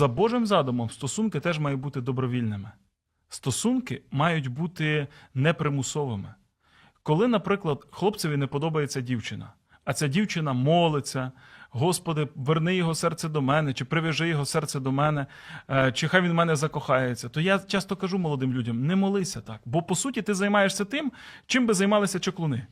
За Божим задумом, стосунки теж мають бути добровільними. Стосунки мають бути непримусовими. Коли, наприклад, хлопцеві не подобається дівчина, а ця дівчина молиться, Господи, верни його серце до мене, чи прив'яжи його серце до мене, е, чи хай він в мене закохається, то я часто кажу молодим людям: не молися так. Бо по суті ти займаєшся тим, чим би займалися чаклуни.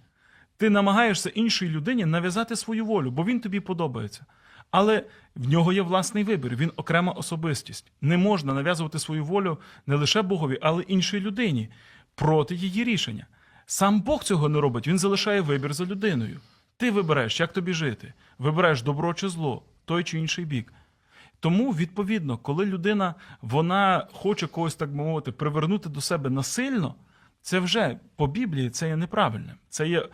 Ти намагаєшся іншій людині нав'язати свою волю, бо він тобі подобається. Але в нього є власний вибір, він окрема особистість. Не можна нав'язувати свою волю не лише Богові, але й іншій людині проти її рішення. Сам Бог цього не робить, він залишає вибір за людиною. Ти вибираєш, як тобі жити, вибираєш добро чи зло, той чи інший бік. Тому, відповідно, коли людина вона хоче когось, так би мовити, привернути до себе насильно, це вже по Біблії це є неправильним. Це є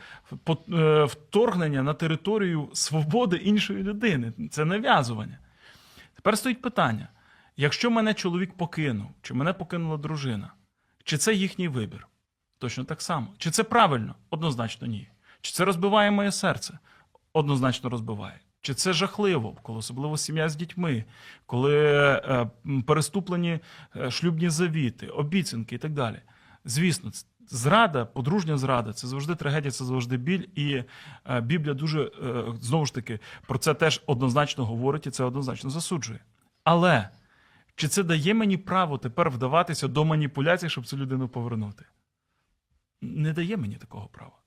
е, вторгнення на територію свободи іншої людини. Це нав'язування. Тепер стоїть питання: якщо мене чоловік покинув, чи мене покинула дружина, чи це їхній вибір? Точно так само. Чи це правильно? Однозначно ні. Чи це розбиває моє серце? Однозначно розбиває. Чи це жахливо, коли особливо сім'я з дітьми, коли е, переступлені е, шлюбні завіти, обіцянки і так далі. Звісно, зрада, подружня зрада це завжди трагедія, це завжди біль. І е, Біблія дуже е, знову ж таки про це теж однозначно говорить і це однозначно засуджує. Але чи це дає мені право тепер вдаватися до маніпуляцій, щоб цю людину повернути? Не дає мені такого права.